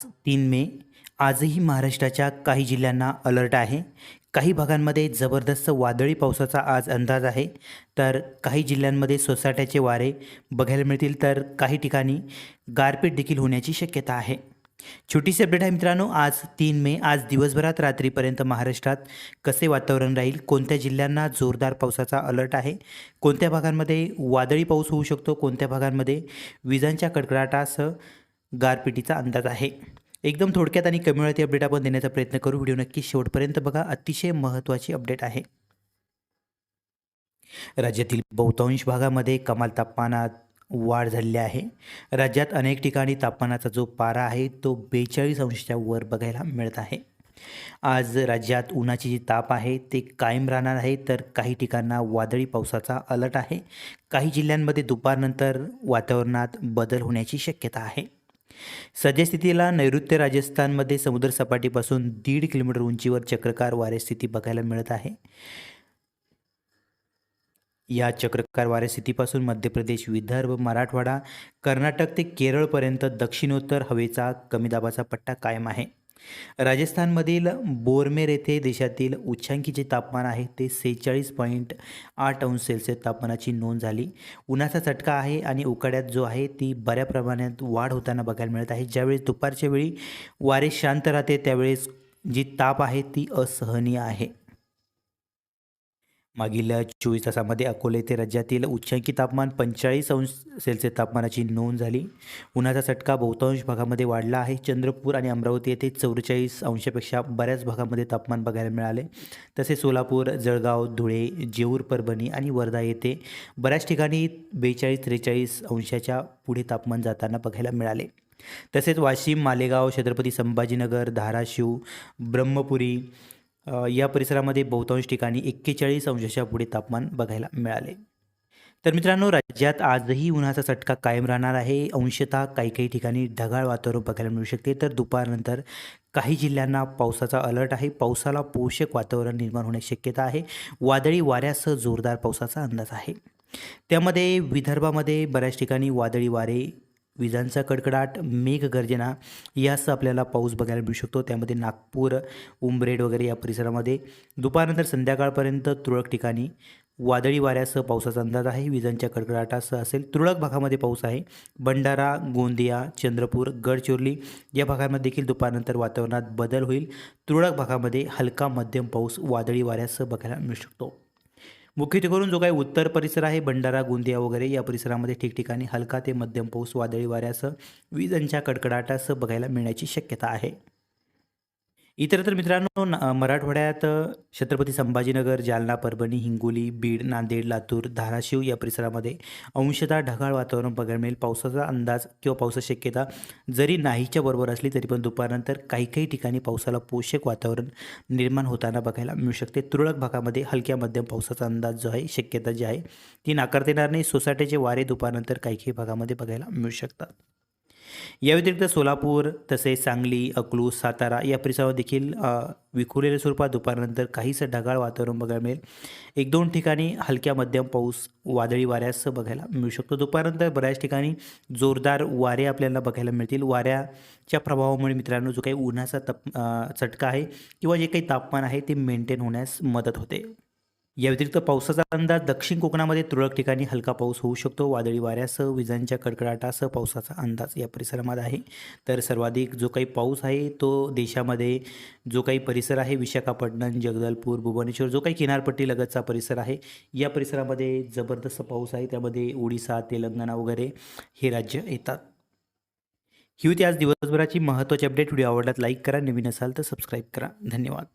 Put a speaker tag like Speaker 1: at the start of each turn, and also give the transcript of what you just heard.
Speaker 1: तीन मे आजही महाराष्ट्राच्या काही जिल्ह्यांना अलर्ट आहे. काही भागांमध्ये जबरदस्त वादळी पावसाचा आज अंदाज आहे. तर काही जिल्ह्यांमध्ये सोसाट्याचे वारे बघायला मिळतील तर काही ठिकाणी गारपीट देखील होण्याची शक्यता आहे. छोटीशी अपडेट आहे मित्रांनो आज तीन मे आज दिवसभरात रात्रीपर्यंत महाराष्ट्रात कसे वातावरण राहील कोणत्या जिल्ह्यांना जोरदार पावसाचा अलर्ट आहे कोणत्या भागांमध्ये वादळी पाऊस होऊ शकतो कोणत्या भागांमध्ये विजांच्या कडकडाटासह गारपिटीचा अंदाज आहे. एकदम थोडक्यात आणि कमी वेळात अपडेट आपण देण्याचा प्रयत्न करू. व्हिडिओ नक्की शेवटपर्यंत बघा. अतिशय महत्त्वाची अपडेट आहे. राज्यातील बहुतांश भागामध्ये कमाल तापमानात वाढ झालेली आहे. राज्यात अनेक ठिकाणी तापमानाचा जो पारा आहे तो बेचाळीस अंशाच्या वर बघायला मिळत आहे. आज राज्यात उन्हाची जी ताप आहे ते कायम राहणार आहे. तर काही ठिकाणा वादळी पावसाचा अलर्ट आहे. काही जिल्ह्यांमध्ये दुपारनंतर वातावरणात बदल होण्याची शक्यता आहे. सद्यस्थितीला नैऋत्य राजस्थानमध्ये समुद्रसपाटीपासून दीड किलोमीटर उंचीवर चक्रकार वारे स्थिती बघायला मिळत आहे. या चक्रकार वारे स्थितीपासून मध्य प्रदेश विदर्भ मराठवाडा कर्नाटक ते केरळपर्यंत दक्षिणोत्तर हवेचा कमी दाबाचा पट्टा कायम आहे. राजस्थानमधील बोरमेर येथे देशातील उच्चांकी जे तापमान आहे. ते सेहेचाळीस पॉईंट आठ अंश सेल्सिअस तापमानाची नोंद झाली. उन्हाचा चटका आहे आणि उकाड्यात जो आहे ती बऱ्या प्रमाणात वाढ होताना बघायला मिळत आहे. ज्यावेळेस दुपारच्या वेळी वारे शांत राहते त्यावेळेस जी ताप आहे ती असहनीय आहे. मागील चोवीस तासामध्ये अकोले येथे राज्यातील उच्चांकी तापमान पंचेचाळीस अंश सेल्सिअस तापमानाची नोंद झाली. उन्हाचा चटका बहुतांश भागामध्ये वाढला आहे. चंद्रपूर आणि अमरावती येथे चौवेचाळीस अंशापेक्षा बऱ्याच भागामध्ये तापमान बघायला मिळाले. तसेच सोलापूर जळगाव धुळे जेऊर परभणी आणि वर्धा येथे बऱ्याच ठिकाणी बेचाळीस त्रेचाळीस अंशाच्या पुढे तापमान जाताना बघायला मिळाले. तसेच वाशिम मालेगाव छत्रपती संभाजीनगर धाराशिव ब्रह्मपुरी या परिसरामध्ये बहुतांश ठिकाणी एक्केचाळीस अंशाच्या पुढे तापमान बघायला मिळाले. तर मित्रांनो राज्यात आजही उन्हाचा चटका कायम राहणार आहे. अंशतः काही काही ठिकाणी ढगाळ वातावरण बघायला मिळू शकते. तर दुपारनंतर काही जिल्ह्यांना पावसाचा अलर्ट आहे. पावसाला पोषक वातावरण निर्माण होण्याची शक्यता आहे. वादळी वाऱ्यासह जोरदार पावसाचा अंदाज आहे. त्यामध्ये विदर्भामध्ये बऱ्याच ठिकाणी वादळी वारे विजांचा कडकडाट मेघगर्जना यासह आपल्याला पाऊस बघायला मिळू शकतो. त्यामध्ये नागपूर उंबरेड वगैरे या परिसरामध्ये दुपारनंतर संध्याकाळपर्यंत तुरळक ठिकाणी वादळी वाऱ्यासह पावसाचा अंदाज आहे. विजांच्या कडकडाटासह असेल तुरळक भागामध्ये पाऊस आहे. भंडारा गोंदिया चंद्रपूर गडचिरोली या भागांमध्ये देखील दुपारनंतर वातावरणात बदल होईल. तुरळक भागामध्ये हलका मध्यम पाऊस वादळी वाऱ्यासह बघायला मिळू शकतो. मुख्यत्वे करून जो काही उत्तर परिसर आहे भंडारा गोंदिया वगैरे या परिसरामध्ये ठिकठिकाणी हलका ते मध्यम पाऊस वादळी वाऱ्यासह विजांच्या कडकडाटासह बघायला मिळण्याची शक्यता आहे. इतर तर मित्रांनो मराठवाड्यात छत्रपती संभाजीनगर जालना परभणी हिंगोली बीड नांदेड लातूर धाराशिव या परिसरामध्ये अंशतः ढगाळ वातावरण बघायला मिळेल. पावसाचा अंदाज किंवा पावसाची शक्यता जरी नाहीच्या बरोबर असली तरी पण दुपारनंतर काही काही ठिकाणी पावसाला पोषक वातावरण निर्माण होताना बघायला मिळू शकते. तुरळक भागामध्ये हलक्या मध्यम पावसाचा अंदाज जो आहे शक्यता जी आहे ती नाकारता येणार नाही. सोसायटीचे वारे दुपारनंतर काही काही भागामध्ये बघायला मिळू शकतात. या व्यतिरिक्त सोलापूर तसेच सांगली अकलूज सातारा या परिसरावर देखील विखुरलेल्या स्वरूपात दुपारनंतर काहीसं ढगाळ वातावरण बघायला मिळेल. एक दोन ठिकाणी हलक्या मध्यम पाऊस वादळी वाऱ्यास बघायला मिळू शकतो. दुपारनंतर बऱ्याच ठिकाणी जोरदार वारे आपल्याला बघायला मिळतील. वाऱ्याच्या प्रभावामुळे मित्रांनो जो काही उन्हाचा तप चटका आहे किंवा जे काही तापमान आहे ते मेंटेन होण्यास मदत होते. या व्यतिरिक्त पावसाचा अंदाज दक्षिण कोकणामध्ये तुरळक ठिकाणी हलका पाऊस होऊ शकतो. वादळी वाऱ्यासह विजांच्या कडकडाटासह पावसाचा अंदाज या परिसरामध्ये आहे. तर सर्वाधिक जो काही पाऊस आहे तो देशामध्ये जो काही परिसर आहे विशाखापट्टणम जगदलपूर भुवनेश्वर जो काही किनारपट्टी लगतचा परिसर आहे या परिसरामध्ये जबरदस्त पाऊस आहे. त्यामध्ये ओडिसा तेलंगणा वगैरे हे राज्य येतात. ही होती आज दिवसभराची महत्त्वाची अपडेट. व्हिडिओ आवडल्यात लाईक करा. नवीन असाल तर सबस्क्राईब करा. धन्यवाद.